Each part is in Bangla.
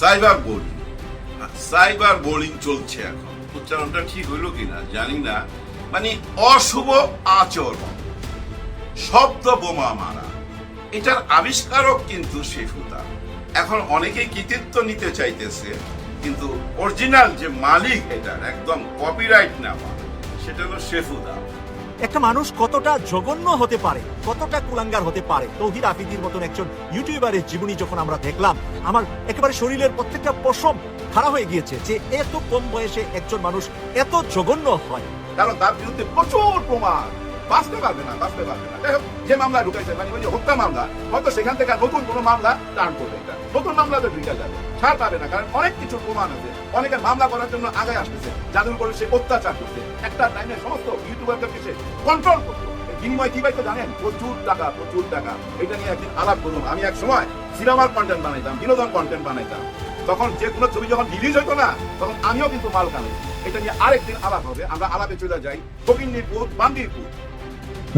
Cyber bowling. সাইবার বোলিং চলছে এখন। উচ্চারণটা ঠিক হইল কিনা জানি না। মানে অশুভ আচরণ। শব্দ বোমা মারা। এটার আবিষ্কারক কিন্তু শেফুদা এখন অনেকেই কৃতিত্ব নিতে চাইতেছে, কিন্তু অরিজিনাল যে মালিক এটার, একদম কপিরাইট নেওয়া, সেটা হলো শেফুদা। একটা মানুষ কতটা জঘন্য হতে পারে, কতটা কুলাঙ্গার হতে পারে। তৌহিদ আফিদির মতন একজন ইউটিউবারের জীবনী যখন আমরা দেখলাম, আমার একেবারে শরীরের প্রত্যেকটা পশম খারাপ হয়ে গিয়েছে যে এত কম বয়সে একজন মানুষ এত জঘন্য হয়। কারণ তার বিরুদ্ধে প্রচুর প্রমাণ। বাঁচতে পারবে না, বাঁচতে পারবে না। যে মামলা ঢুকাইছে মানে ওই হত্যা মামলা, হয়তো সেখান থেকে নতুন কোনো মামলা টার্ন করবে এটা নতুন মামলাতে ঢুকে যাবে, ছাড় পাবে না, কারণ অনেক কিছু প্রমাণ আছে। অনেকে মামলা করার জন্য আগে আসতেছে, যাদের উপরে সে অত্যাচার করছে। একটা টাইমে সমস্ত ইউটিউবারদেরকে সে কন্ট্রোল বিনিময় কি পাইতো জানেন? প্রচুর টাকা প্রচুর টাকা। এটা নিয়ে একদিন আলাপ করুন। আমি এক সময় সিনেমার কন্টেন্ট বানাইতাম, বিনোদন কন্টেন্ট বানাইতাম। তখন যে কোনো ছবি যখন রিলিজ হইতো না, তখন আমিও কিন্তু মাল কামি এটা নিয়ে আরেকদিন আলাপ হবে। আমরা আলাপে চলে যাই। ফকিন্দিরপুর বান্দিরপুর।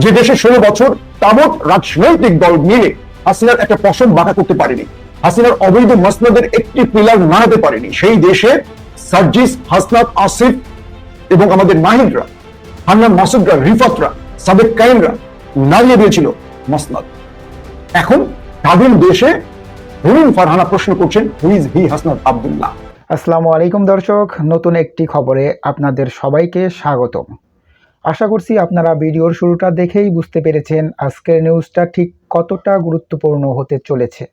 যে দেশে ষোলো বছর তাবৎ রাজনৈতিক দল মিলে হাসিনার একটা পশম বাঁকা করতে পারেনি। হাসিনার অবৈধ মসনদের একটি পিলার নাড়াতে পারেনি। সেই দেশে সার্জিস হাসনাত আসিফ এবং আমাদের মাহিদরা হান্নান মাসুদরা, রিফাতরা, সাবেক কাইমরা নাড়িয়ে দিয়েছিল মসনদ। এখন তাদের দেশে হরিণ ফারহানা প্রশ্ন করছেন হুইজ হি হাসনাত আব্দুল্লাহ? আসসালামু আলাইকুম দর্শক, নতুন একটি খবরে আপনাদের সবাইকে স্বাগতম। আশা করছি আপনারা ভিডিওর শুরুটা দেখেই বুঝতে পেরেছেন আজকের নিউজটা ঠিক কতটা গুরুত্বপূর্ণ হতে চলেছে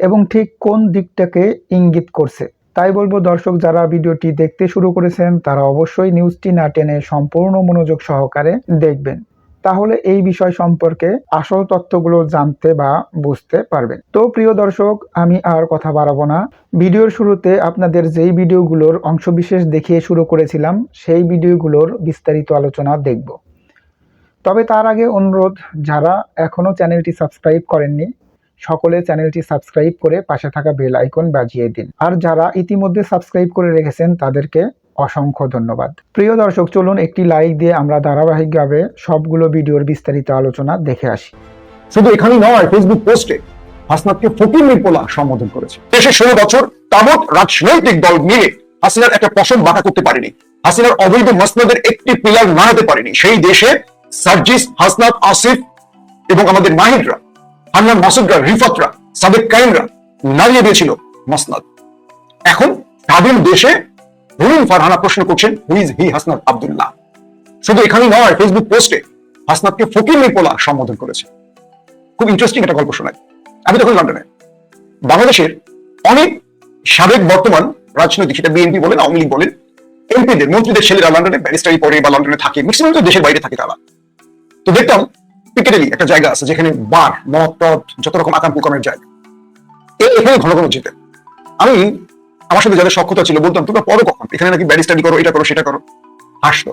এবং ঠিক কোন দিকটাকে ইঙ্গিত করছে। তাই বলব, দর্শক, যারা ভিডিওটি দেখতে শুরু করেছেন, তারা অবশ্যই নিউজটি না টেনে সম্পূর্ণ মনোযোগ সহকারে দেখবেন। তাহলে এই বিষয় সম্পর্কে আসল তথ্যগুলো জানতে বা বুঝতে পারবেন। তো প্রিয় দর্শক, আমি আর কথা বাড়াবো না। ভিডিওর শুরুতে আপনাদের যেই ভিডিওগুলোর অংশবিশেষ দেখিয়ে শুরু করেছিলাম, সেই ভিডিওগুলোর বিস্তারিত আলোচনা দেখব। তবে তার আগে অনুরোধ, যারা এখনও চ্যানেলটি সাবস্ক্রাইব করেননি সকলে চ্যানেলটি সাবস্ক্রাইব করে পাশে থাকা বেল আইকন বাজিয়ে দিন। আর যারা ইতিমধ্যে সাবস্ক্রাইব করে রেখেছেন, তাদেরকে অসংখ্য ধন্যবাদ। প্রিয় দর্শক, চলুন একটি লাইক দিয়ে আমরা ধারাবাহিকভাবে সবগুলো ভিডিওর বিস্তারিত আলোচনা দেখে আসি। শুধু এখানেই নয় ফেসবুক পোস্টে হাসনাতকে ফকির পোলা সম্বোধন করেছে। দেশে ষোলো বছর তাবৎ রাজনৈতিক দল মিলে হাসিনার একটা পশম বাঁকা করতে পারেনি। হাসিনার অবৈধ মসনদের একটি পিলার নাড়াতে পারেনি। সেই দেশে সার্জিস, হাসনাত, আসিফ এবং আমাদের মাহিদরা হান্নান মাসুদরা, রিফাতরা সাবেক কাইমরা নাড়িয়ে দিয়েছিল মসনদ। এখন তাদের দেশে হরিণ ফারহানা প্রশ্ন করছেন হুইজ হি হাসনাত আব্দুল্লাহ? শুধু এখানেই নয় ফেসবুক পোস্টে হাসনাতকে ফকির পোলা সম্বোধন করেছে। খুব ইন্টারেস্টিং একটা গল্প শোনায়। আমি তখন লন্ডনে বাংলাদেশের অনেক সাবেক বর্তমান রাজনৈতিক, সেটা বিএনপি বলেন, আওয়ামী লীগ বলেন এমপিদের মন্ত্রীদের ছেলেরা লন্ডনে ব্যারিস্টারি পড়ে বা লন্ডনে থাকে ম্যাক্সিমাম তো দেশের বাইরে থাকে তারা। তো দেখতাম পিকেটেলি একটা জায়গা আছে যেখানে বার, মদ যত রকম আকাম কুকামের জায়গা। এই এখানে ঘন ঘন যেতে আমি আমার সাথে যাদের সক্ষতা ছিল, বলতাম, তোমরা পড়ো কখন? এখানে নাকি ব্যারিস্টারি করো, এটা করো, সেটা করো। হাসতো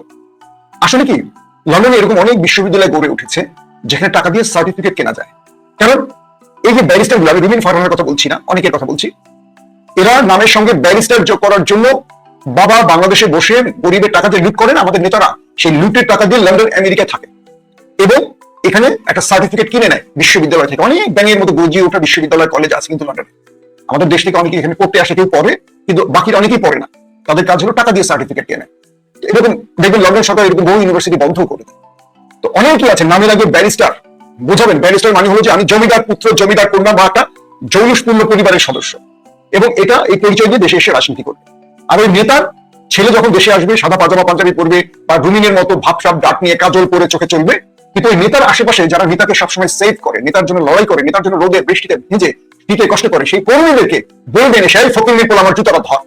আসলে কি লন্ডনে এরকম অনেক বিশ্ববিদ্যালয় গড়ে উঠেছে, যেখানে টাকা দিয়ে সার্টিফিকেট কেনা যায়। কারণ, এই যে ব্যারিস্টারগুলো আমি রুবিন ফারহানের কথা বলছি না, অনেকের কথা বলছি। এরা নামের সঙ্গে ব্যারিস্টার যোগ করার জন্য বাবা বাংলাদেশে বসে গরিবের টাকা দিয়ে লুট করেন, আমাদের নেতারা সেই লুটের টাকা দিয়ে লন্ডন আমেরিকায় থাকে। এবং এখানে একটা সার্টিফিকেট কিনে নেয় বিশ্ববিদ্যালয় থেকে। অনেক ব্যাঙের মতো গজিয়ে ওঠা বিশ্ববিদ্যালয় কলেজ আছে কিন্তু লন্ডনে আমাদের দেশ থেকে অনেকে এখানে পড়তে আসে, কেউ পড়ে, কিন্তু বাকিরা অনেকেই পড়ে না। তাদের কাজ হলো টাকা দিয়ে সার্টিফিকেট কেনে এরকম দেখবেন লন্ডন সরকার এরকম বহু ইউনিভার্সিটি বন্ধ করে দেয়। তো অনেকেই আছে নামে লাগে ব্যারিস্টার বোঝাবেন ব্যারিস্টার মানে হলো যে আমি জমিদার পুত্র, জমিদার কন্যা বা একটা জৌলুষপূর্ণ পরিবারের সদস্য। এবং এটা এই পরিচয় দিয়ে দেশে এসে রাজনীতি করবে। আর ওই নেতার ছেলে যখন দেশে আসবে, সাদা পাজামা পাঞ্জাবি পরবে বা রুমিনের মতো ভাবসাব ডাক নিয়ে কাজল পরে চোখে চলবে কিন্তু ওই নেতার আশেপাশে যারা নেতাকে সবসময় সেভ করে, নেতার জন্য লড়াই করে, নেতার জন্য রোদে, বৃষ্টিতে ভিজে শীতে কষ্ট করে, সেই কর্মীদেরকে বলবেন এসে এই ফকির নির্পোলা আমার জুতাটা ধর।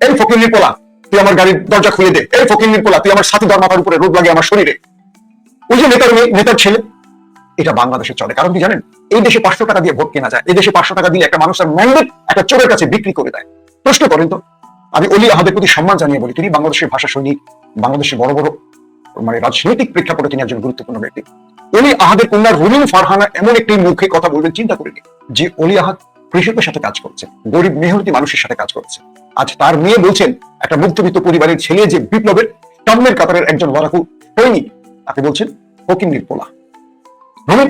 এই ফকির নির্পোলা তুই আমার গাড়ির দরজা খুলে দে। এই ফকির নির্পোলা তুই আমার সাথী ধর মাথার উপরে রোদ লাগে আমার শরীরে। ওই যে নেতার নেতার ছেলে, এটা বাংলাদেশে চলে। কারণ কি জানেন? এই দেশে পাঁচশো টাকা দিয়ে ভোট কেনা যায়। এই দেশে পাঁচশো টাকা দিয়ে একটা মানুষের ম্যান্ডেট একটা চোরের কাছে বিক্রি করে দেয়। প্রশ্ন করেন তো, আমি অলি আহাদের প্রতি সম্মান জানিয়ে বলি, তিনি বাংলাদেশের ভাষা সৈনিক, বাংলাদেশের বড় বড় মানে রাজনৈতিক প্রেক্ষাপটে তিনি একজন গুরুত্বপূর্ণ ব্যক্তি। অলি আহাদের কন্যা রুমিন ফারহানা এমন একটি মুখে কথা বলবেন, চিন্তা করিনি যে অলি আহাদ কৃষকের সাথে কাজ করছে গরিব মেহনতি মানুষের সাথে কাজ করছে আজ তার মেয়ে বলছেন, একটা মধ্যবিত্ত পরিবারের ছেলে যে বিপ্লবের সামনের কাতারের একজন লড়াকু সৈনিক তাকে বলছেন ফকিন্নির পোলা। রুমিন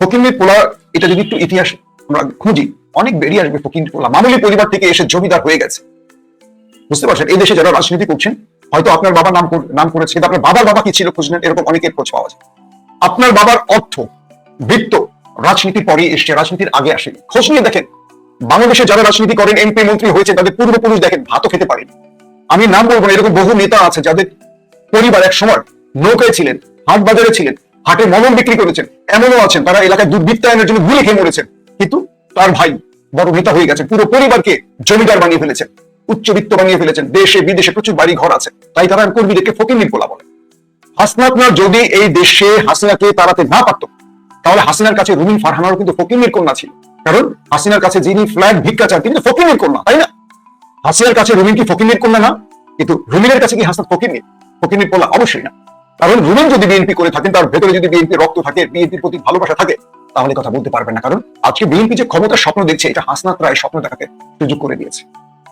ফকিন্নির পোলা, এটা যদি একটু ইতিহাস আমরা খুঁজি, অনেক বেরিয়ে আসবে ফকির পোলা। মামুলি পরিবার থেকে এসে জমিদার হয়ে গেছে। বুঝতে পারছেন? এই দেশে যারা রাজনীতি করছেন হয়তো আপনার বাবার নাম নাম করেছে, কিন্তু আপনার বাবার বাবা কি ছিল খোঁজ নেন এরকম অনেকের খোঁজ পাওয়া যায়। আপনার বাবার অর্থ, বৃত্ত, রাজনীতির পরে এসছে, রাজনীতির আগে আসেনি। খোঁজ নিয়ে দেখেন, বাংলাদেশে যারা রাজনীতি করেন এমপি মন্ত্রী হয়েছে তাদের পূর্বপুরুষ দেখেন, ভাতও খেতে পারেনি। আমি নাম বলব না, এরকম বহু নেতা আছে যাদের পরিবার এক সময় নৌকায় ছিলেন, হাট বাজারে ছিলেন, হাটে মলম বিক্রি করেছেন, এমনও আছেন, তারা এলাকায় দুর্বৃত্তায়নের জন্য গুলি খেয়ে মরেছেন। কিন্তু তার ভাই বড় নেতা হয়ে গেছে পুরো পরিবারকে জমিদার বানিয়ে ফেলেছেন। উচ্চবিত্ত বানিয়ে ফেলেছেন। দেশে, বিদেশে প্রচুর বাড়ি ঘর আছে। তাই তারা কর্মীদেরকে ফকির নির্বলা বলে হাসনাতনা যদি এই দেশে হাসিনাকে তাড়াতে না পারত, তাহলে হাসিনার কাছে রুমিন ফারহানারও কিন্তু ফকির কন্যা ছিল। কারণ হাসিনার কাছে যিনি ফ্ল্যাট ভিক্ষা চান, তিনি তো ফকির কন্যা, তাই না? হাসিনার কাছে রুমিন কি ফকির কন্যা না? কিন্তু রুমিনের কাছে কি হাসনাত ফকির ফকির কন্যা অবশ্যই না। কারণ রুমিন যদি বিএনপি করে থাকেন, তার ভেতরে যদি বিএনপি রক্ত থাকে, বিএনপির প্রতি ভালোবাসা থাকে, তাহলে কথা বলতে পারবেন না। কারণ আজকে বিএনপি যে ক্ষমতার স্বপ্ন দেখছে, এটা হাসনাত রায় স্বপ্ন দেখাতে সুযোগ করে দিয়েছে।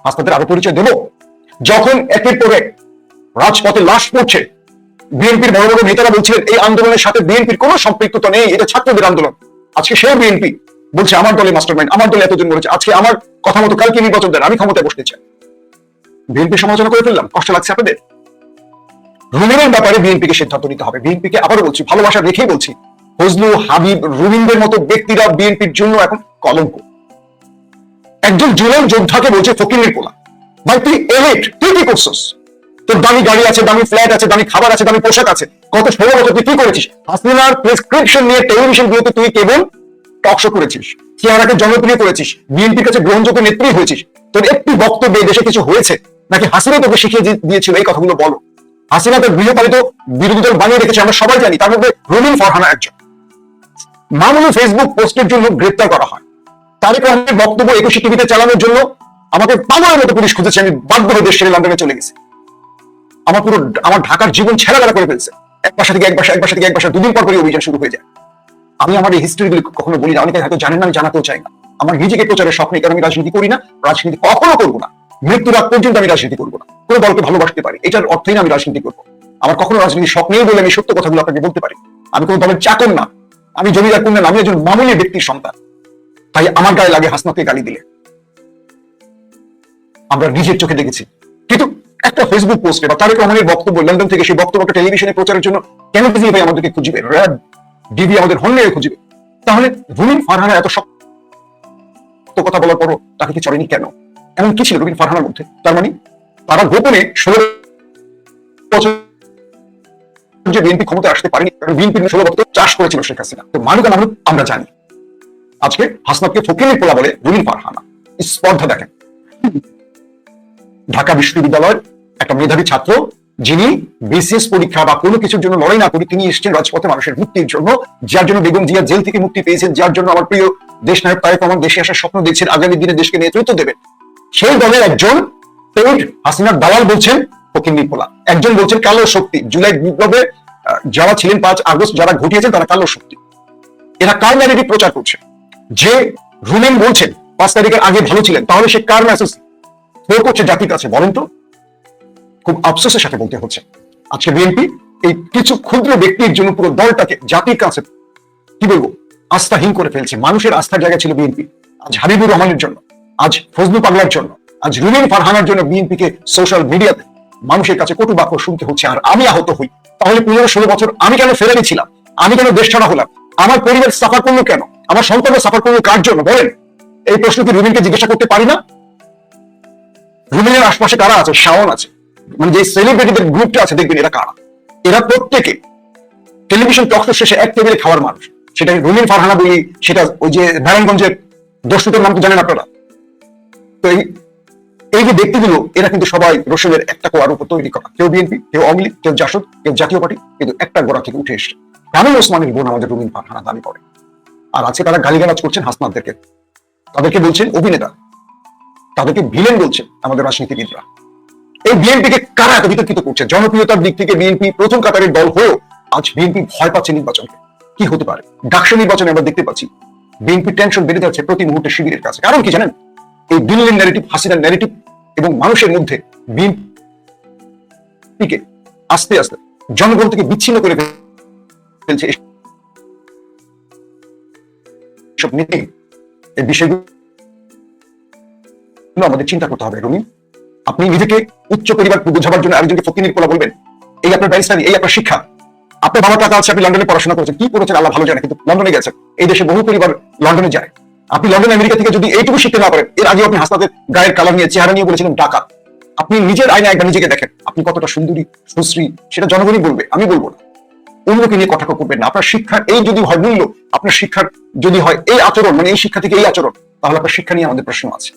হাসনাতের আরও পরিচয় দেব। যখন একের পর এক রাজপথে লাশ পড়ছে, বিএনপির বড় বড় নেতারা বলছিলেন, এই আন্দোলনের সাথে বিএনপির কোনো সম্পৃক্ততা নেই, এটা ছাত্রদের আন্দোলন। আজকে সেই বিএনপি বলছে, আমার দলে মাস্টারমাইন্ড আমার দলে এতজন বলেছে আজকে আমার কথা মতো কালকে নির্বাচন দেন, আমি ক্ষমতায় বসতে চাই। বিএনপি সমালোচনা করে ফেললাম, কষ্ট লাগছে আপনাদের? রুমিনের ব্যাপারে বিএনপিকে সিদ্ধান্ত নিতে হবে। বিএনপিকে আবারও বলছি, ভালোবাসা রেখেই বলছি ফজলু হাবিব, রুমিনদের মতো ব্যক্তিরা বিএনপির জন্য এখন কলঙ্ক। একজন জুলাই যোদ্ধাকে বলছে ফকিরের কোলা ভাই, তুই এলিট তুই কি করছিস? তোর দামি গাড়ি আছে, দামি ফ্ল্যাট আছে, দামি খাবার আছে, দামি পোশাক আছে ষোলো বছর তুই কি করেছিস? হাসিনার প্রেসক্রিপশন নিয়ে টেলিভিশন গুলোতে তুই কেবল টক শো করেছিস, চেহারাকে জনপ্রিয় করেছিস, বিএনপির কাছে গ্রহণযোগ্য নেত্রী হয়েছিস। তোর একটি বক্তব্যে দেশে কিছু হয়েছে? নাকি হাসিনা তোকে শিখিয়ে দিয়েছিল? এই কথাগুলো বলো। হাসিনা তোর গৃহপালিত বিরোধী দল বানিয়ে রেখেছে, আমরা সবাই জানি। তার মধ্যে রুমিন ফরহানা একজন। মামুলি ফেসবুক পোস্টের জন্য গ্রেপ্তার করা হয়। তারেক রহমানের বক্তব্য একুশে টিভিতে চালানোর জন্য আমাকে পাগলের মতো পুলিশ খুঁজেছে আমি বাধ্য হয়ে দেশ ছেড়ে লন্ডনে চলে গেছি। আমার পুরো আমার ঢাকার জীবন ছেড়াবেলা করে ফেলছে। এক বাসা থেকে এক বাসা এক বাসা থেকে এক বাসা দুদিন পর পরই অভিযান শুরু হয়ে যায়। আমি আমার এই হিস্ট্রিগুলি কখনো বলি না। অনেকে হয়তো জানেন না আমি জানাতেও চাই না। আমার নিজেকে প্রচারের স্বপ্ন নেই কারণ আমি রাজনীতি করি না রাজনীতি কখনো করব না। মৃত্যুর আগ পর্যন্ত আমি রাজনীতি করব না। কোনো দলকে ভালোবাসতে পারি এটার অর্থই না আমি রাজনীতি করব। আমার কখনো রাজনীতি স্বপ্ন নেই বলে আমি সত্য কথাগুলো আপনাকে বলতে পারি। আমি কোনো দলের চাকর না। আমি জমিদার কন্যা না, আমি একজন মামুলি ব্যক্তির সন্তান। তাই আমার গায়ে লাগে হাসনাকে গালি দিলে। আমরা নিজের চোখে দেখেছি। কিন্তু একটা ফেসবুক পোস্টে বা তারেক রহমানের বক্তব্য, লন্ডন থেকে সেই বক্তব্যটা টেলিভিশনে প্রচারের জন্য কেন বিজেপি ভাই আমাদেরকে খুঁজবে র্যাব ডিবি আমাদের হন্যে খুঁজবে তাহলে রুবিন ফারহানা এত শক্ত কথা বলার পরও তাকে কি চলেনি কেন? এমন কি ছিল রুবিন ফারহানার মধ্যে? তার মানে তারা গোপনে ষোলো বছর যে বিএনপি ক্ষমতায় আসতে পারেনি, কারণ বিএনপি ষোলো বছর চাষ করেছিল শেখ হাসিনা। তো মানুষ আমরা জানি। আজকে হাসনাতকে ফকিরের পোলা বলে রুবিন ফারহানা স্পর্ধা দেখেন। ঢাকা বিশ্ববিদ্যালয়ের একটা মেধাবী ছাত্র, যিনি বিসিএস পরীক্ষা বা কোনো কিছুর জন্য লড়াই না করে তিনি এসেছেন রাজপথে মানুষের মুক্তির জন্য, যার জন্য বেগম জিয়া জেল থেকে মুক্তি পেয়েছেন, যার জন্য আমার প্রিয় দেশ নায়ক তারেক রহমান দেশে আসার স্বপ্ন দেখছেন, আগামী দিনে দেশকে নেতৃত্ব দেবেন। সেই দলের একজন পেইড হাসিনার দালাল বলছেন ফকির নিপোলা একজন বলছেন, কালো শক্তি। জুলাই বিপ্লবে যারা ছিলেন পাঁচ আগস্ট, যারা ঘটিয়েছেন, তারা কালো শক্তি। এরা কার ন্যারেটিভ প্রচার করছে? যে রুমেন বলছেন, পাঁচ তারিখের আগে ভালো ছিলেন, তাহলে সে কার মেসেজ ফোর করছে জাতির কাছে, বলেন তো? খুব আফসোসের সাথে বলতে হচ্ছে। আজকে বিএনপি এই কিছু ক্ষুদ্র ব্যক্তির জন্য পুরো দলটাকে জাতির কাছে, কি বলব, আস্থাহীন করে ফেলছে। মানুষের আস্থার জায়গা ছিল বিএনপি। আজ হাবিবুর রহমানের জন্য, আজ ফজলু পাগলার জন্য, আজ রুমিন ফারহানার জন্য বিএনপিকে সোশ্যাল মিডিয়াতে মানুষের কাছে কটু বাক্য শুনতে হচ্ছে। আর আমি আহত হই। তাহলে পনেরো ষোলো বছর আমি কেন ফেরারি ছিলাম? আমি কেন দেশ ছাড়া হলাম? আমার পরিবার সাফার করল কেন? আমার সন্তানরা সাফার করল কার জন্য? বলেন। এই প্রশ্ন কি রুমিনকে জিজ্ঞাসা করতে পারি না? রুমিনের আশপাশে কারা আছে? শাওন আছে। মানে যে সেলিব্রিটিদের গ্রুপটা আছে, দেখবেন এরা কারা? এরা প্রত্যেকে টেলিভিশন টক শেষে এক টেবিলে খাওয়ার মানুষ। সেটা রুমিন ফারহানা বলি, সেটা ওই যে নারায়ণগঞ্জের দস্যুদের নাম তো জানেন আপনারা। তো এই এই যে ব্যক্তিগুলো, এরা কিন্তু সবাই রসুলের একটা কোয়ার উপর তৈরি করা। কেউ বিএনপি কেউ আওয়ামী কেউ জাসদ, কেউ জাতীয় পার্টি, কিন্তু একটা গোড়া থেকে উঠে এসছে। কামিল ওসমানের বোন আমাদের রুমিন ফারহানা দাবি করে। আর আজকে তারা গালিগালাজ করছেন হাসনাদদেরকে তাদেরকে বলছেন অভিনেতা। তাদেরকে ভিলেন বলছেন আমাদের রাজনীতিবিদরা। এই বিএনপিকে কারা এত বিতর্কিত করছে? জনপ্রিয়তার দিক থেকে বিএনপি প্রথম কাতারের দল হয়েও আজ বিএনপি ভয় পাচ্ছে নির্বাচনকে। কি হতে পারে? ডাকসু নির্বাচনে আমরা দেখতে পাচ্ছি, বিএনপি টেনশন বেড়ে যাচ্ছে প্রতি মুহূর্তে শিবিরের কাছে। কারণ কি জানেন? এই দিল্লির ন্যারেটিভ হাসিনার ন্যারেটিভ এবং মানুষের মধ্যে বিএনপিকে আস্তে আস্তে জনগণ থেকে বিচ্ছিন্ন করে ফেলছে এসব নীতি এই বিষয়গুলো আমাদের চিন্তা করতে হবে, রুমি। আপনি নিজেকে উচ্চ পরিবার বোঝাবার জন্য আরেকজনকে ফকিনির পোলা বলবেন। এই আপনার ব্যারিস্টারি এই আপনার শিক্ষা। আপনার বাবার টাকা আছে, আপনি লন্ডনে পড়াশোনা করেছেন। কি করেছেন আল্লাহ ভালো জানে, কিন্তু লন্ডনে গেছেন। এই দেশে বহু পরিবার লন্ডনে যায়। আপনি লন্ডন আমেরিকা থেকে যদি এইটুকু শিখতে না পারেন, এর আগে আপনি হাসপাতের গায়ের কালার নিয়ে চেহারা নিয়ে বলেছিলেন ডাকাত। আপনি নিজের আয়না একবার নিজেকে দেখেন। আপনি কতটা সুন্দরী, সুশ্রী, সেটা জনগণই বলবে, আমি বলব না। অন্যকে নিয়ে কথা করবেন না। আপনার শিক্ষার এই যদি হয় মূল্য, আপনার শিক্ষার যদি হয় এই আচরণ মানে এই শিক্ষা থেকে এই আচরণ, তাহলে আপনার শিক্ষা নিয়ে আমাদের প্রশ্ন আছে।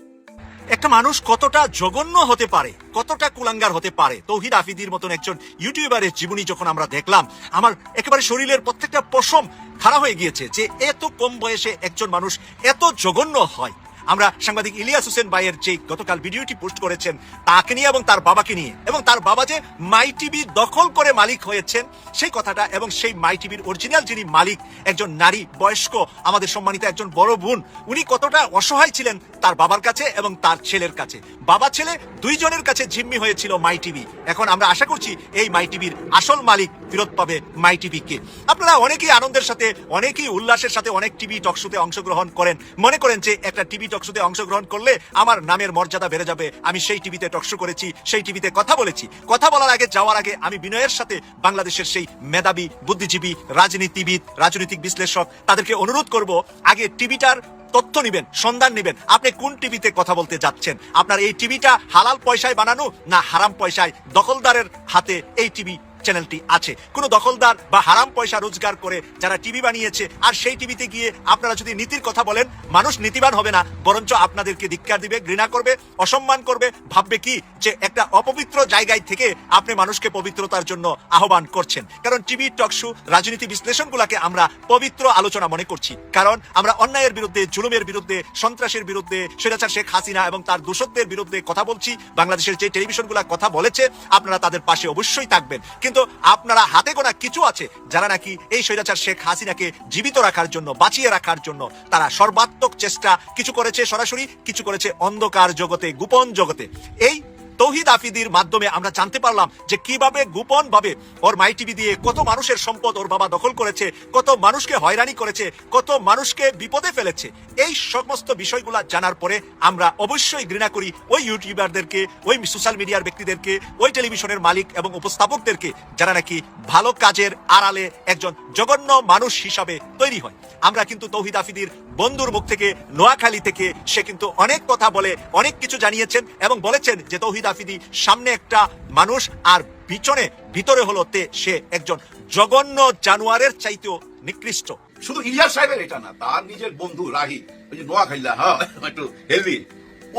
একটা মানুষ কতটা জঘন্য হতে পারে, কতটা কুলাঙ্গার হতে পারে, তৌহিদ আফিদির মতন একজন ইউটিউবারের জীবনী যখন আমরা দেখলাম, আমার একেবারে শরীরের প্রত্যেকটা পশম খারাপ হয়ে গিয়েছে যে এত কম বয়সে একজন মানুষ এত জঘন্য হয়। আমরা সাংবাদিক ইলিয়াস হোসেন ভাইয়ের যে গতকাল ভিডিওটি পোস্ট করেছেন, তাকে নিয়ে এবং তার বাবাকে নিয়ে। এবং তার বাবা যে মাই টিভি দখল করে মালিক হয়েছেন, সেই কথাটা এবং সেই মাই টিভির অরিজিনাল যিনি মালিক, একজন নারী বয়স্ক, আমাদের সম্মানিত একজন বড় বোন, উনি কতটা অসহায় ছিলেন তার বাবার কাছে এবং তার ছেলের কাছে। বাবা ছেলে দুইজনের কাছে জিম্মি হয়েছিল মাই টিভি। এখন আমরা আশা করছি এই মাই টিভির আসল মালিক ফেরত পাবে মাই টিভিকে আপনারা অনেকেই আনন্দের সাথে, অনেকেই উল্লাসের সাথে অনেক টিভি টকশোতে অংশগ্রহণ করেন। মনে করেন যে একটা টিভি টকশোতে অংশগ্রহণ করলে আমার নামের মর্যাদা বেড়ে যাবে। আমি সেই টিভিতে টকশো করেছি, সেই টিভিতে কথা বলেছি। কথা বলার আগে, যাওয়ার আগে আমি বিনয়ের সাথে বাংলাদেশের সেই মেধাবী, বুদ্ধিজীবী, রাজনীতিবিদ, রাজনৈতিক বিশ্লেষক তাদেরকে অনুরোধ করব, আগে টিভিটার তথ্য নিবেন, সন্ধান নিবেন। আপনি কোন টিভিতে কথা বলতে যাচ্ছেন? আপনার এই টিভিটা হালাল পয়সায় বানানো না হারাম পয়সায় দখলদারের হাতে এই টিভি চ্যানেলটি আছে। কোনো দখলদার বা হারাম পয়সা রোজগার করে যারা টিভি বানিয়েছে, আর সেই টিভিতে গিয়ে আপনারা যদি নীতির কথা বলেন, মানুষ নীতিবান হবে না, বরঞ্চ আপনাদেরকে ধিক্কার দিবে, ঘৃণা করবে, অসম্মান করবে, ভাববে কি? যে একটা অপবিত্র জায়গায় থেকে আপনি মানুষকে পবিত্রতার জন্য আহ্বান করছেন। কারণ টিভি টকশো রাজনীতি বিশ্লেষণগুলোকে আমরা পবিত্র আলোচনা মনে করছি। কারণ আমরা অন্যায়ের বিরুদ্ধে, জুলুমের বিরুদ্ধে, সন্ত্রাসের বিরুদ্ধে, স্বৈরাচার শেখ হাসিনা এবং তার দূষকদের বিরুদ্ধে কথা বলছি। বাংলাদেশের যে টেলিভিশনগুলো কথা বলেছে, আপনারা তাদের পাশে অবশ্যই থাকবেন। কিন্তু আপনারা হাতে গোনা কিছু আছে যারা নাকি এই স্বৈরাচার শেখ হাসিনাকে জীবিত রাখার জন্য, বাঁচিয়ে রাখার জন্য তারা সর্বাত্মক চেষ্টা, কিছু করেছে সরাসরি, কিছু করেছে অন্ধকার জগতে, গোপন জগতে। এই তৌহিদ আফিদির মাধ্যমে আমরা জানতে পারলাম যে কীভাবে গোপন ভাবে ওর মাই টিভি দিয়ে কত মানুষের সম্পদ ওর বাবা দখল করেছে, কত মানুষকে হয়রানি করেছে, কত মানুষকে বিপদে ফেলেছে। এই সমস্ত বিষয়গুলা জানার পরে আমরা অবশ্যই ঘৃণা করি ওই ইউটিউবারদেরকে, ওই সোশ্যাল মিডিয়ার ব্যক্তিদেরকে, ওই টেলিভিশনের মালিক এবং উপস্থাপকদেরকে যারা নাকি ভালো কাজের আড়ালে একজন জঘন্য মানুষ হিসাবে তৈরি হয়। আমরা কিন্তু তৌহিদ আফিদির বন্ধুর মুখ থেকে, নোয়াখালী থেকে সে কিন্তু অনেক কথা বলে, অনেক কিছু জানিয়েছেন এবং বলেছেন যে তৌহিদ আফিদি সামনে একটা মানুষ আর পিছনে, ভিতরে হলো তে, সে একজন জঘন্য জানোয়ারের চাইতেও নিকৃষ্ট। শুধু ইলিয়াস সাহেবের এটা না, তার নিজের বন্ধু রাহি, ওই যে নোয়া খাইলা হ্যাঁ একটু হেলদি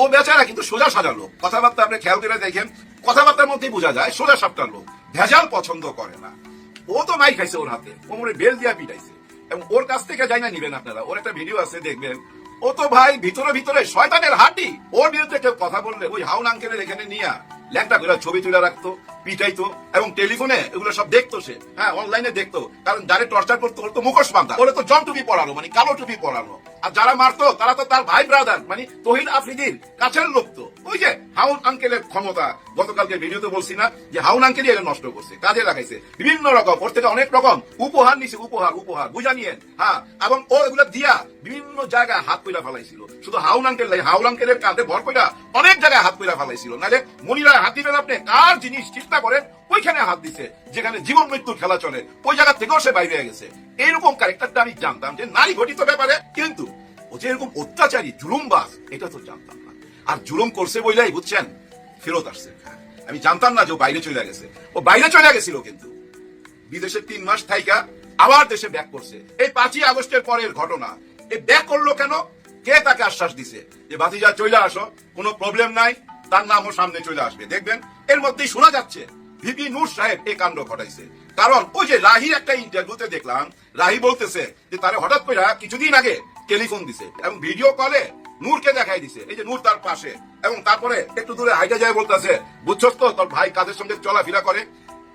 ও বেচারা কিন্তু সোজা সাজা লোক। কথাবার্তা আপনি খেয়াল করে দেখেন, কথাবার্তার মধ্যেই বোঝা যায়, সোজা সাপটার লোক, ভেজাল পছন্দ করে না। ও তো মাই খাইছে ওর হাতে, কোমরে বেল দিয়া পিটাইছে। এবং ওর কাছ থেকে যাই না নিবেন আপনারা, ওর একটা ভিডিও আছে, দেখবেন। ও তো ভাই, ভিতরে ভিতরে, শয়তানের হাঁটি ওর বিরুদ্ধে কেউ কথা বললে ওই হাউন আঙ্কেলের এখানে নিয়ে ল্যাংটা করে ছবি তুলে রাখতো, পিটাইতো, এবং টেলিফোনে এগুলো সব দেখতো সে। হ্যাঁ অনলাইনে দেখতো, কারণ যারে টর্চার করতো, ওর তো মুখোশ বান্ধা ওরে তো জন টুপি পড়ালো মানে কালো টুপি পড়ালো আর যারা মারতো, তারা তো তার ভাই ব্রাদার মানে তহিদ আফ্রিদির কাছের লোক তো। ওই যে হাউন আঙ্কেলের ক্ষমতা, গতকালকে ভিডিওতে বলছি না যে হাউন আঙ্কেলই এটা নষ্ট করছে, কাজে লাগাইছে। বিভিন্ন রকম, ওর থেকে অনেক রকম, উপহার নিছে, উপহার উপহার, বুঝা নিয়েন হ্যাঁ এবং ও এগুলো দিয়া বিভিন্ন জায়গায় হাত পইলা ফেলাইছিল। শুধু হাউন আঙ্কেল নাই, হাউন আঙ্কেলের কাঁধে ভর পইলা অনেক জায়গায় হাত পইলা ফেলাইছিল। নাহলে মনিরা, হাত দিবেন আপনি, কার জিনিস চিন্তা করেন, ওইখানে হাত দিছে, যেখানে জীবন মৃত্যুর খেলা চলে, ওই জায়গা থেকেও সে বাইরে হয়ে গেছে। এইরকম ক্যারেক্টারটা আমি জানতাম যে নারী ঘটিত ব্যাপারে, কিন্তু ও যে এরকম অত্যাচারী, জুলুমবাজ, এটা তো জানতাম না। আর জুলুম করছে বইলাই, বুঝছেন? ফেরত আসছে। আমি জানতাম না যে বাইরে চলে গেছে। ও বাইরে চলে গেছিল কিন্তু। বিদেশে তিন মাস থাইকা আবার দেশে ব্যাক করছে। এই পাঁচই আগস্টের পরের ঘটনা। এই ব্যাক করল কেন? কে তাকে আশ্বাস দিছে? যে বাতিজা চলে আসো। কোনো প্রবলেম নাই। তার নামও সামনে চলে আসবে। দেখবেন, এর মধ্যেই শোনা যাচ্ছে, ভিপি নূর সাহেব এই কাণ্ড ঘটাইছে। কারণ ওই যে রাহির একটা ইন্টারভিউতে দেখলাম, রাহি বলতেছে যে তারা হঠাৎ করে কিছুদিন আগে টেলিফোন দিছে এবং ভিডিও কলে নূরকে দেখাই দিছে। এই যে নূর তার পাশে। এবং তারপরে একটু দূরে হাইটা যায় বলতেছে, বুঝছস তো, তোর ভাই কাদের সঙ্গে চলাফেরা করে।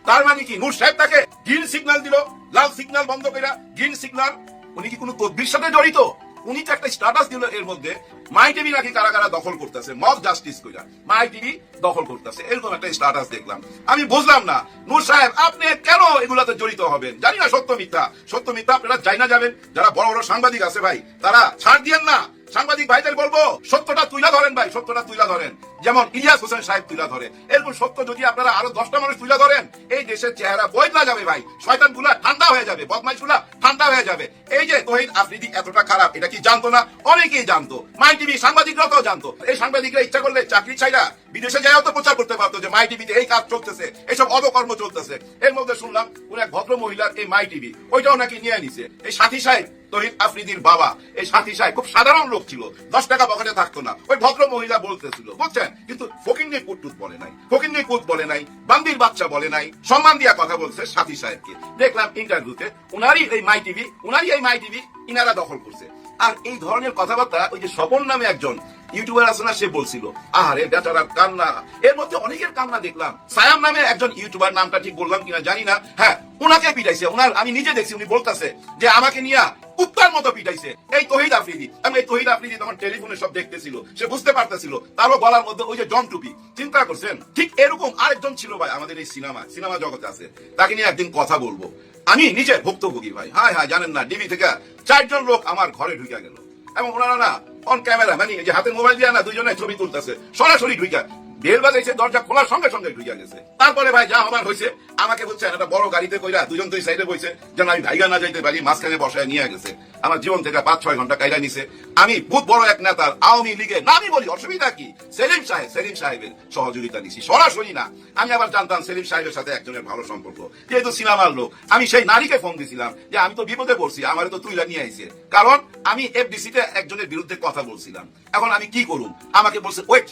তার মানে কি? নূর সাহেব তাকে গ্রিন সিগন্যাল দিল, লাল সিগন্যাল বন্ধ করে গ্রিন সিগন্যাল। উনি কি কোনো তদবির সাথে জড়িত? উনি তো একটা স্ট্যাটাস দিল এর মধ্যে। মাই টিভি নাকি কারা কারা দখল করতেছে? মব জাস্টিস কইরা। মাই টিভি দখল করতেছে। এরকম একটা স্ট্যাটাস দেখলাম। আমি বুঝলাম না, নূর সাহেব, আপনি কেন এগুলাতে জড়িত হবেন? জানি না সত্য মিথ্যা। সত্য মিথ্যা আপনারা চাই না যাবেন। যারা বড় বড় সাংবাদিক আছে ভাই, তারা ছাড় দিয়েন না। সাংবাদিক ভাইদের বলব, সত্যটা তুলে ধরেন ভাই, সত্যটা তুলে ধরেন। যেমন ইলিয়াস হোসেন সাহেব তুলে ধরে। এরকম সত্য যদি আপনারা আরও দশটা মানুষ তুলে ধরেন, এই দেশের চেহারা বদলা যাবে ভাই। শয়তানগুলা ঠান্ডা হয়ে যাবে বদমাইশগুলা ঠান্ডা হয়ে যাবে। এই যে তহিদ আফ্রিদি এতটা খারাপ, এটা কি জানতো না? অনেকেই জানতো। মাই টিভি সাংবাদিকরা তো জানতো। এই সাংবাদিকরা ইচ্ছা করলে চাকরি ছাইরা বিদেশে যাইও তো প্রচার করতে পারতো যে মাই টিভিতে এই কাজ চলতেছে এইসব অবকর্ম চলতেছে। এর মধ্যে শুনলাম, কোন এক ভদ্র মহিলার এই মাই টিভি, ওইটাও নাকি নিয়ে নিছে এই সাথী সাহেব তহিদ আফ্রিদির বাবা, এই সাথী সাহেব খুব সাধারণ লোক ছিল, দশ টাকা পকেটে থাকতো না। ওই ভদ্র মহিলা বলতেছিল, বুঝছেন? কিন্তু ফকিন্নি কুটুত বলে নাই ফকিন্নি কুত বলে নাই, বান্দির বাচ্চা বলে নাই, সম্মান দিয়া কথা বলছে সাথী সাহেবকে। দেখলাম ইন্টারভিউতে উনারই এই মাই টিভি, উনারই এই মাই টিভি ইনারা দখল করছে। আর এই ধরনের কথাবার্তা ওই যে স্বপন নামে একজন ইউটিউবার আছে না, সে বলছিল, আহারে বেচারার কান্না। এর মধ্যে অনেকের কান্না দেখলাম। সায়াম নামে একজন ইউটিউবার, নামটা ঠিক বললাম কিনা জানি না। হ্যাঁ উনাকে পিটাইছে। উনার, আমি নিজে দেখছি, উনি বলতেছে যে আমাকে নিয়ে কুত্তার মতো পিটাইছে। এই তহিদ আফ্রিদি। আমি এই তহিদ আফ্রিদি তখন টেলিফোনে সব দেখতেছিল, সে বুঝতে পারতেছিল। তারও গলার মধ্যে ওই যে জন টুপি চিন্তা করছেন? ঠিক এরকম আরেকজন ছিল ভাই, আমাদের এই সিনেমা সিনেমা জগতে আছে। তাকে নিয়ে একদিন কথা বলব। আমি নিজে ভুক্তভোগী ভাই। হ্যাঁ হ্যাঁ জানেন না, ডিবি থেকে চারজন লোক আমার ঘরে ঢুকে গেল। এবং ওনারা না অন ক্যামেরা মানে যে হাতে মোবাইল দিয়ে না দুজনে ছবি তুলতেছে, সরাসরি ঢুইকা। বেল বাজাইছে, দরজা খোলার সঙ্গে সঙ্গে ঢুইয়া গেছে। তারপরে ভাই যা আমার হয়েছে, আমাকে বলছে, একটা বড় গাড়িতে কইরা দুজন দুই সাইডে বইছে, যেন আমি ভাইগা না যাইতে পারি, মাঝখানে বসায় নিয়ে গেছে। আমার জীবন থেকে পাঁচ, ছয় ঘণ্টা কাইরা নিছে। আমি বহুত বড় এক নেতার আওয়ামী লীগের না আমি বলি, অসুবিধা কি? সেলিম সাহেব, সেলিম সাহেবের সহযোগিতা নিছি, সরাসরি না। আমি আবার জানতাম সেলিম সাহেবের সাথে একজনের ভালো সম্পর্ক। যেহেতু সিনেমার লোক, আমি সেই নারীকে ফোন দিছিলাম যে, আমি তো বিপদে পড়ছি, আমার তো তুইলা নিয়ে আইছে। কারণ আমি এফডিসি তে একজনের বিরুদ্ধে কথা বলছিলাম। এখন আমি কি করুম? আমাকে বলছে, ওয়েট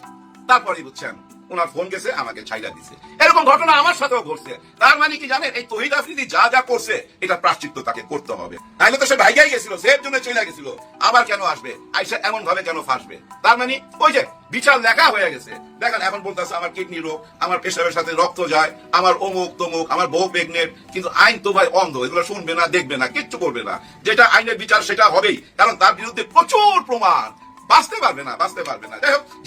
তারপরে বুঝছেন, ওনার ফোন গেছে, আমাকে ছাইলা দিছে। এরকম ঘটনা আমার সাথেও ঘটছে। তার মানে কি জানেন, এই তহিদ আফ্রিদি যা যা করছে, এটা প্রাশ্চিত্য তাকে করতে হবে। নাইলে তো সে ভাইগাই গেছিল সের জন্য চলে গেছিল। আবার কেন আসবে? আইসা এমন ভাবে কেন ফাঁসবে? তার মানে ওই যে বিচার লেখা হয়ে গেছে। দেখেন, এখন বলতেছে, আমার কিডনি রোগ, আমার পেশাবের সাথে রক্ত যায়, আমার অমুক তমুক, আমার বউ প্রেগনেন্ট, কিন্তু আইন তো ভাই অন্ধ, এগুলো শুনবে না, দেখবে না, কিচ্ছু করবে না। যেটা আইনের বিচার, সেটা হবেই, কারণ তার বিরুদ্ধে প্রচুর প্রমাণ। বাঁচতে পারবে না, বাঁচতে পারবে না।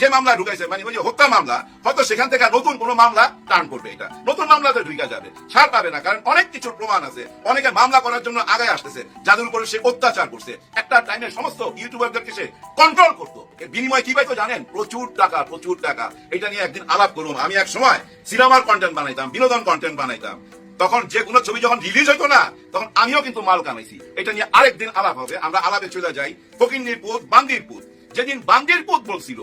যে মামলা ঢুকাইছে মানে ওই যে হত্যা মামলা, হয়তো সেখান থেকে নতুন কোনো মামলা টার্ন করবে এটা। নতুন মামলাতে ঢুকা যাবে, ছাড় পাবে না, কারণ অনেক কিছুর প্রমাণ আছে। অনেকে মামলা করার জন্য আগে আসতেছে, যাদের উপরে সে অত্যাচার করছে। একটা টাইমে সমস্ত ইউটিউবারদেরকে সে কন্ট্রোল করতো। এর বিনিময় কি পাইতো জানেন? প্রচুর টাকা প্রচুর টাকা। এটা নিয়ে একদিন আলাপ করুন। আমি এক সময় সিনেমার কন্টেন্ট বানাইতাম, বিনোদন কন্টেন্ট বানাইতাম। তখন যে কোনো ছবি যখন রিলিজ হইতো না, তখন আমিও কিন্তু মাল কামাইছি। এটা নিয়ে আরেকদিন আলাপ হবে। আমরা আলাপে চলে যাই। ফকিন্দির পুত, বান্দির পুত। যেদিন বান্দির পুত বলছিল,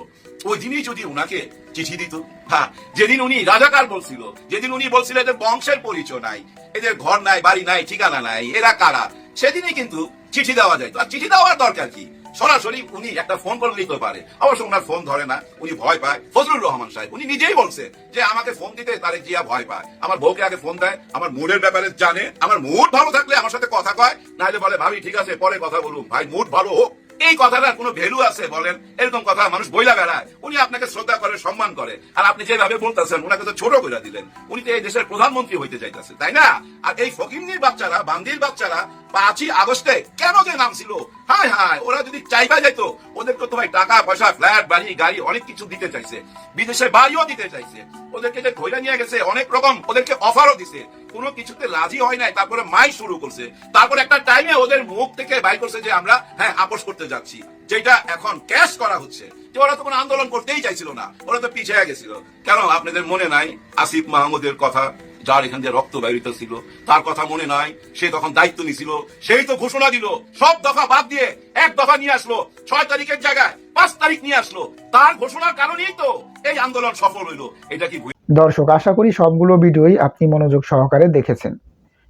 ওই দিনই যদি উনাকে চিঠি দিত। হ্যাঁ যেদিন উনি রাজাকার বলছিল, যেদিন উনি বলছিল এদের বংশের পরিচয় নাই, এদের ঘর নাই, বাড়ি নাই, ঠিকানা নাই, এরা কারা, সেদিনই কিন্তু চিঠি দেওয়া যায় আর চিঠি দেওয়ার দরকার কি? সরাসরি উনি একটা ফোন করে দিতে পারে। অবশ্য ওনার ফোন ধরে না, উনি ভয় পায়। ফজলুর রহমান সাহেব, উনি নিজেই বলছে যে, আমাকে ফোন দিতে তারে জিয়া ভয় পায়। আমার বউকে আগে ফোন দেয়, আমার মুডের ব্যাপারে জানে, আমার মুড ভালো থাকলে আমার সাথে কথা কয় নাহলে বলে, ভাবি, ঠিক আছে, পরে কথা বলুন। ভাই, মুড ভালো হোক। এই কথাটার কোনো ভ্যালু আছে বলেন? এরকম কথা মানুষ বইলা বেড়ায়। উনি আপনাকে শ্রদ্ধা করে, সম্মান করে। আর আপনি যেভাবে বলতেছেন ওনাকে তো ছোট করে দিলেন। উনি তো এই দেশের প্রধানমন্ত্রী হইতে চাইতেছে তাই না? আর এই ফকিন্নির বাচ্চারা, বান্দির বাচ্চারা, পাঁচই আগস্টে কেন যে নাম ছিল? হায় হায়, ওরা যদি চাইবা যাইতো ওদেরকে তো ভাই টাকা, পয়সা, ফ্ল্যাট, বাড়ি, গাড়ি, অনেক কিছু দিতে চাইছে। বিদেশে বাড়িও দিতে চাইছে। ওদেরকে যে ধৈর্য নিয়ে গেছে, অনেক রকম ওদেরকে অফারও দিছে। কোনো কিছুতে রাজি হয় নাই, তারপরে মাই শুরু করছে। তারপর একটা টাইমে ওদের মুখ থেকে বাই করছে যে আমরা হ্যাঁ আপোষ করতে যাচ্ছি, যেটা এখন ক্যাশ করা হচ্ছে। যে ওরা তো কোনো আন্দোলন করতেই চাইছিল না, ওরা তো পিছিয়ে গেছিল। কেন আপনাদের মনে নাই আসিফ মাহমুদের কথা, যার এখান দিয়ে রক্ত ব্যবহৃত ছিল? তার কথা মনে নাই, সে তখন দায়িত্ব নিছিল, সেই তো ঘোষণা দিল। সব দফা বাদ দিয়ে এক দফা নিয়ে আসলো, ছয় তারিখের জায়গায় পাঁচ তারিখ নিয়ে আসলো। তার ঘোষণার কারণেই তো এই আন্দোলন সফল হইল। এটা কি দর্শক, আশা করি সবগুলো ভিডিওই আপনি মনোযোগ সহকারে দেখেছেন।